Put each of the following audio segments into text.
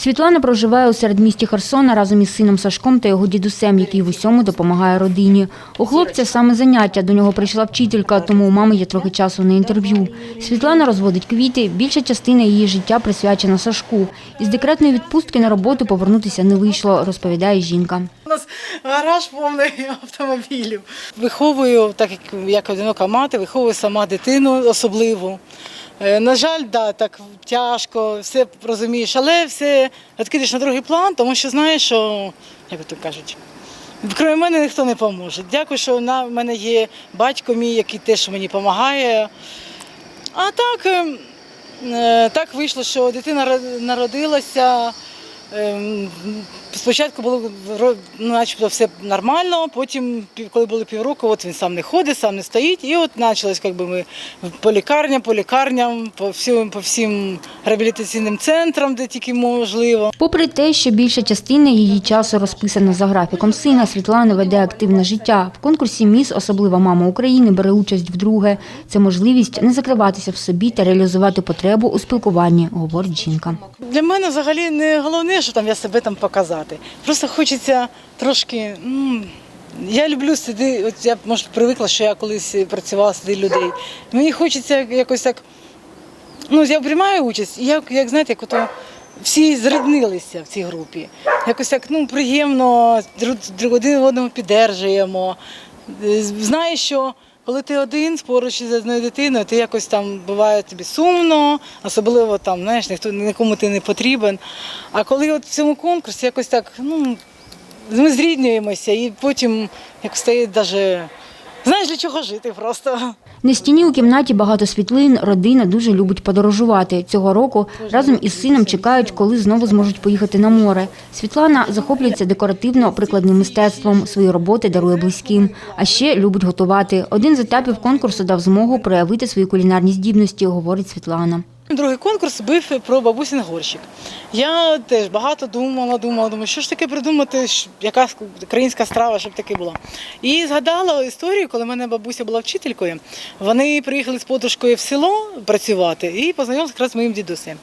Світлана проживає у середмісті Херсона разом із сином Сашком та його дідусем, який в усьому допомагає родині. У хлопця саме заняття. До нього прийшла вчителька, тому у мами є трохи часу на інтерв'ю. Світлана розводить квіти. Більша частина її життя присвячена Сашку. Із декретної відпустки на роботу повернутися не вийшло, розповідає жінка. У нас гараж повний автомобілів. Виховую, так як, як одинока мати, виховую сама дитину особливу. Е, На жаль, да, так тяжко, все розумієш, але все відкидеш на другий план, тому що знаєш, що, як то кажуть, крім мене ніхто не поможе. Дякую, що в мене є батько мій, який теж мені допомагає. А так, е, е, так вийшло, що дитина народилася. Спочатку було начебто все нормально, потім, коли було півроку, от він сам не ходить, сам не стоїть. І от почалось, якби ми по лікарням, по лікарням, по всім, по всім реабілітаційним центрам, де тільки можливо. Попри те, що більша частина її часу розписана за графіком сина, Світлана веде активне життя. В конкурсі Міс особлива мама України бере участь вдруге. Це можливість не закриватися в собі та реалізувати потребу у спілкуванні, говорить жінка. Для мене взагалі не головне, що там я себе там показати. Просто хочеться трошки. м, я люблю сиди, от я може привикла, що я колись працювала серед людей. Мені хочеться якось так. Ну, я приймаю участь, і як, як знаєте, як ото всі зріднилися в цій групі. Якось так ну, приємно, один одного піддержуємо. Е, Знаєш, що коли ти один поруч із одною дитиною, ти якось там буває тобі сумно, особливо там, знаєш, ніхто нікому ти не потрібен. А коли от в цьому конкурсі якось так, ну, ми зріднюємося і потім як стає навіть, знаєш, для чого жити просто. На стіні у кімнаті багато світлин. Родина дуже любить подорожувати. Цього року разом із сином чекають, коли знову зможуть поїхати на море. Світлана захоплюється декоративно-прикладним мистецтвом. Свої роботи дарує близьким. А ще любить готувати. Один з етапів конкурсу дав змогу проявити свої кулінарні здібності, говорить Світлана. Другий конкурс був про бабусин горщик. Я теж багато думала, думала, думаю, що ж таке придумати, яка українська страва, щоб таке була. І згадала історію, коли мене бабуся була вчителькою. Вони приїхали з подружкою в село працювати і познайомилися якраз з моїм дідусем.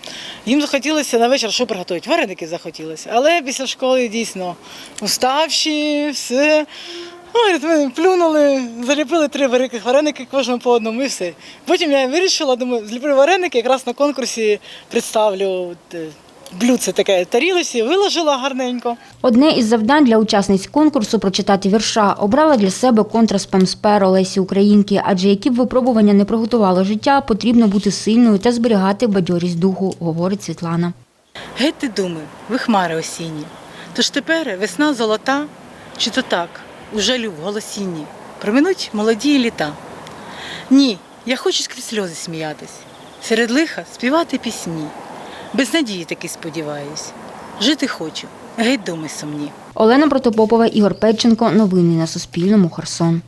Їм захотілося на вечір що приготувати? Вареники захотілося. Але після школи дійсно уставші, все. Ой, ми плюнули, заліпили три великих вареники кожному по одному і все. Потім я вирішила, думаю, зліплю вареники, якраз на конкурсі представлю е, блюдце таке тарілиці, виложила гарненько. Одне із завдань для учасниць конкурсу прочитати вірша обрала для себе контраспем з перо Українки, адже які б випробування не приготувало життя, потрібно бути сильною та зберігати бадьорість духу, говорить Світлана. Геть ти думи, ви хмари осінні. Тож тепер весна золота, чи то так, у жалю в голосінні, проминуть молоді літа. Ні, я хочу скрізь сльози сміятись, серед лиха співати пісні. Без надії таки сподіваюсь. Жити хочу, геть думи сумні. Олена Протопопова, Ігор Петченко. Новини на Суспільному. Херсон.